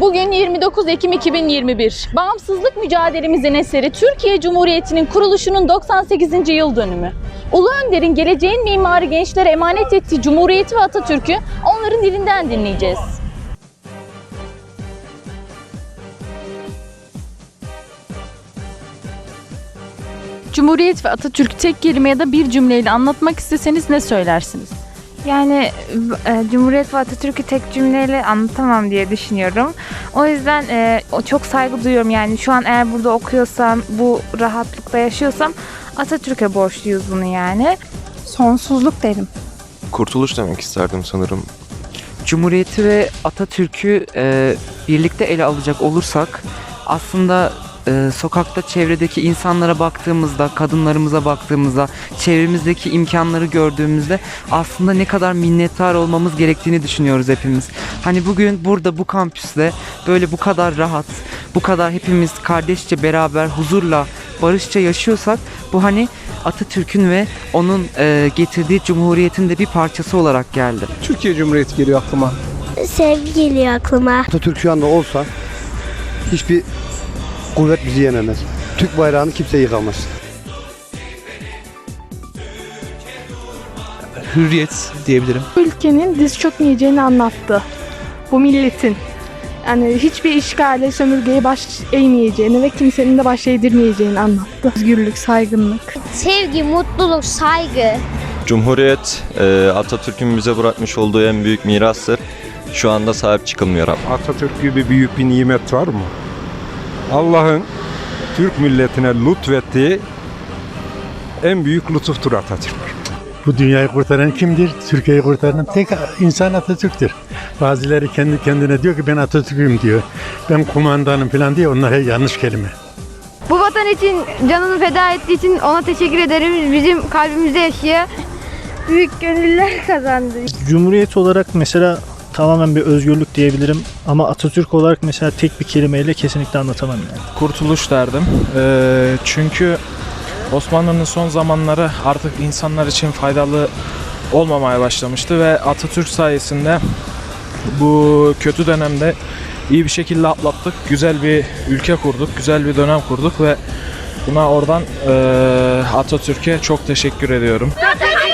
Bugün 29 Ekim 2021. Bağımsızlık mücadelemizin eseri Türkiye Cumhuriyeti'nin kuruluşunun 98. yıl dönümü. Ulu Önder'in geleceğin mimarı gençlere emanet ettiği Cumhuriyeti ve Atatürk'ü onların dilinden dinleyeceğiz. Cumhuriyet ve Atatürk tek kelime ya da bir cümleyle anlatmak isteseniz ne söylersiniz? Yani e, Cumhuriyet ve Atatürk'ü tek cümleyle anlatamam diye düşünüyorum. O yüzden e, o çok saygı duyuyorum. Yani şu an eğer burada okuyorsam, bu rahatlıkta yaşıyorsam Atatürk'e borçluyuz bunu yani. Sonsuzluk derim. Kurtuluş demek isterdim sanırım. Cumhuriyeti ve Atatürk'ü e, birlikte ele alacak olursak aslında e, sokakta çevredeki insanlara baktığımızda, kadınlarımıza baktığımızda, çevremizdeki imkanları gördüğümüzde aslında ne kadar minnettar olmamız gerektiğini düşünüyoruz hepimiz. Hani bugün burada bu kampüste böyle bu kadar rahat, bu kadar hepimiz kardeşçe beraber huzurla, barışça yaşıyorsak bu hani Atatürk'ün ve onun e, getirdiği cumhuriyetin de bir parçası olarak geldi. Türkiye Cumhuriyeti geliyor aklıma. Sevgi geliyor aklıma. Atatürk şu anda olsa hiçbir kuvvet bizi yenemez. Türk bayrağını kimse yıkamaz. hürriyet diyebilirim. Ülkenin diz çökmeyeceğini anlattı. Bu milletin. Yani hiçbir işgale, sömürgeye baş eğmeyeceğini ve kimsenin de baş eğdirmeyeceğini anlattı. Özgürlük, saygınlık. Sevgi, mutluluk, saygı. Cumhuriyet e, Atatürk'ün bize bırakmış olduğu en büyük mirastır. Şu anda sahip çıkılmıyor. Atatürk gibi büyük bir nimet var mı? Allah'ın Türk milletine lütfettiği en büyük lütuftur Atatürk. Bu dünyayı kurtaran kimdir? Türkiye'yi kurtaran tek insan Atatürk'tür. Bazıları kendi kendine diyor ki ben Atatürk'üm diyor. Ben kumandanım falan diye onlar yanlış kelime. Bu vatan için canını feda ettiği için ona teşekkür ederim. Bizim kalbimizde yaşıyor. Büyük gönüller kazandı. Cumhuriyet olarak mesela tamamen bir özgürlük diyebilirim ama Atatürk olarak mesela tek bir kelimeyle kesinlikle anlatamam yani. Kurtuluş derdim. Ee, çünkü Osmanlı'nın son zamanları artık insanlar için faydalı olmamaya başlamıştı ve Atatürk sayesinde bu kötü dönemde iyi bir şekilde atlattık. Güzel bir ülke kurduk, güzel bir dönem kurduk ve buna oradan eee, Atatürk'e çok teşekkür ediyorum. Atatürk!